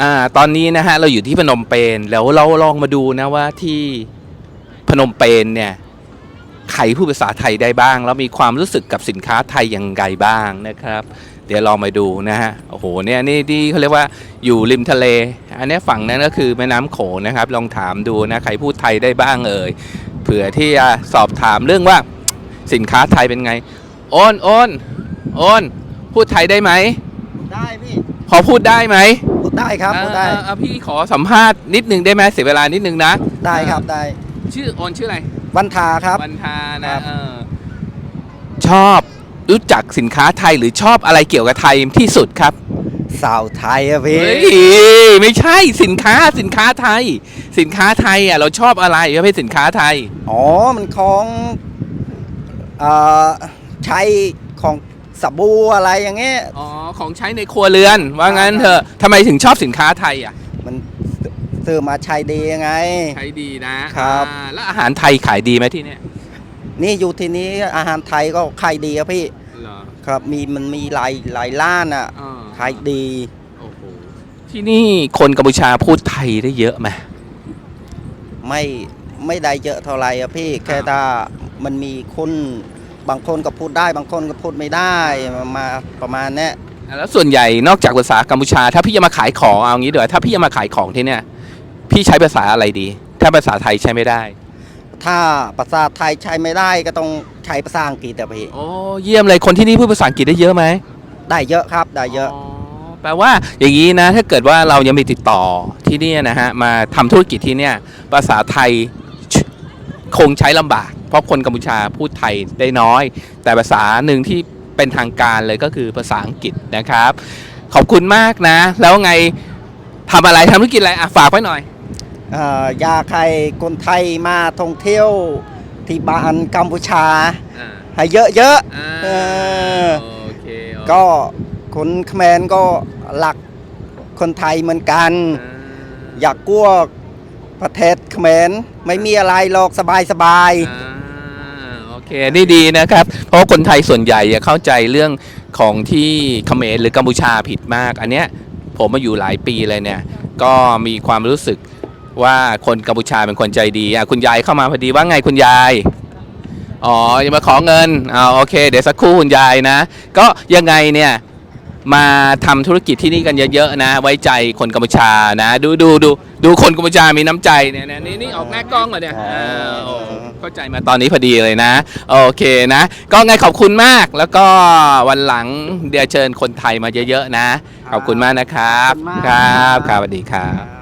อ่าตอนนี้นะฮะเราอยู่ที่พนมเปญแล้วเราลองมาดูนะว่าที่พนมเปญเนี่ยใครพูดภาษาไทยได้บ้าง แล้วมีความรู้สึกกับสินค้าไทยยังไงบ้างนะครับ เดี๋ยวลองมาดูนะฮะโอ้โหเนี่ยนี่ที่เขาเรียกว่าอยู่ริมทะเล อันนี้ฝั่งนั้นก็คือแม่น้ำโขงนะครับ ลองถามดูนะใครพูดไทยได้บ้างเอ่ยเผื่อที่จะสอบถามเรื่องว่าสินค้าไทยเป็นไงโอนโอนโอนพูดไทยได้ไหมได้พี่พอพูดได้ไหมพู ดได้ครับพูดได้ เอ่อเอ่อพี่ขอสัมภาษณ์นิดนึงได้ไหมเสียเวลานิดนึงนะได้ครับได้ ชื่อโอนชื่ออะไรวันทาครับ วันทาครันะบเออชอบรู้จักสินค้าไทยหรือชอบอะไรเกี่ยวกับไทยที่สุดครับสาวไทยอะพี่เฮ้ยไม่ใช่สินค้าสินค้าไทย สินค้าไทยอะเราชอบอะไรประเภทสินค้าไทย อ๋อมันของเอ่อใช้ของ สบู่อะไรอย่างเงี้ยอ๋อ ของใช้ในครัวเรือนว่างั้นเถอะทำไมถึงชอบสินค้าไทยอะ มันซื้อมาใช้ดียังไง ใช้ดีนะครับ อ่าแล้วอาหารไทยขายดีไหมที่เนี่ยนี่อยู่ที่นี้อาหารไทยก็ขายดีครับพี่เหรอครับมีมันมีหลายหลายร้านอะอ่าขายดีโอ้โหที่นี่คนกัมพูชาพูดไทยได้เยอะไหม ไม่ไม่ได้เยอะเท่าไหร่อะพี่ แค่อ่า ถ้ามันมีคน บางคนก็พูดได้ บางคนก็พูดไม่ได้มามาประมาณเนี้ยแล้วส่วนใหญ่นอกจากภาษากัมพูชา ถ้าพี่จะมาขายของเอางี้เดี๋ยวาถ้าพี่จะมาขายของที่เนี่ย พี่ใช้ภาษาอะไรดี ถ้าภาษาไทยใช้ไม่ได้ ถ้าภาษาไทยใช้ไม่ได้ก็ต้องใช้ภาษาอังกฤษอะพี่โอ้เยี่ยมเลยคนที่นี่พูดภาษาอังกฤษได้เยอะไหมได้เยอะครับได้เยอะแปลว่าอย่างนี้นะ ถ้าเกิดว่าเรายังมีติดต่อที่เนี่ยนะฮะมาทำธุรกิจที่เนี่ยภาษาไทยชคงใช้ลำบาก เพราะคนกัมพูชาพูดไทยได้น้อย แต่ภาษาหนึ่งที่เป็นทางการเลยก็คือภาษาอังกฤษนะครับ ขอบคุณมากนะ แล้วไงทำอะไรทำธุรกิจอะไรอะฝากไว้หน่อยเอ่ออยากให้คนไทยมาท่องเที่ยวที่บ้านกัมพูชาให้เยอะๆเออโอเคก็คนเขมรก็หลักคนไทยเหมือนกัน อยากกลัวประเทศเขมรไม่มีอะไรหรอกสบายสบายๆอ่าโอเคนี่ดีนะครับ เพราะคนไทยส่วนใหญ่เข้าใจเรื่องของที่เขมรหรือกัมพูชาผิดมาก อันเนี้ยผมมาอยู่หลายปีเลยเนี่ย ก็มีความรู้สึกว่าคนกัมพูชาเป็นคนใจดีอะคุณยายเข้ามาพอดีว่าไงคุณยายอ๋อจะมาขอเงินอ่าโอเค เดี๋ยวสักครู่คุณยายนะ ก็ยังไงเนี่ย มาทำธุรกิจที่นี่กันเยอะๆนะ ไว้ใจคนกัมพูชานะ ดูดูดูดูคนกัมพูชามีน้ำใจเนี่ยนะนี่นี่ออกหน้ากล้องเหรอเนี่ยอ่าโอ้เข้าใจมาตอนนี้พอดีเลยนะ โอเคนะ ก็ไงขอบคุณมากแล้วก็วันหลังเดี๋ยวเชิญคนไทยมาเยอะๆนะ ขอบคุณมากนะครับขอบคุณมากครับคครัรับบสวัสดีครับครับ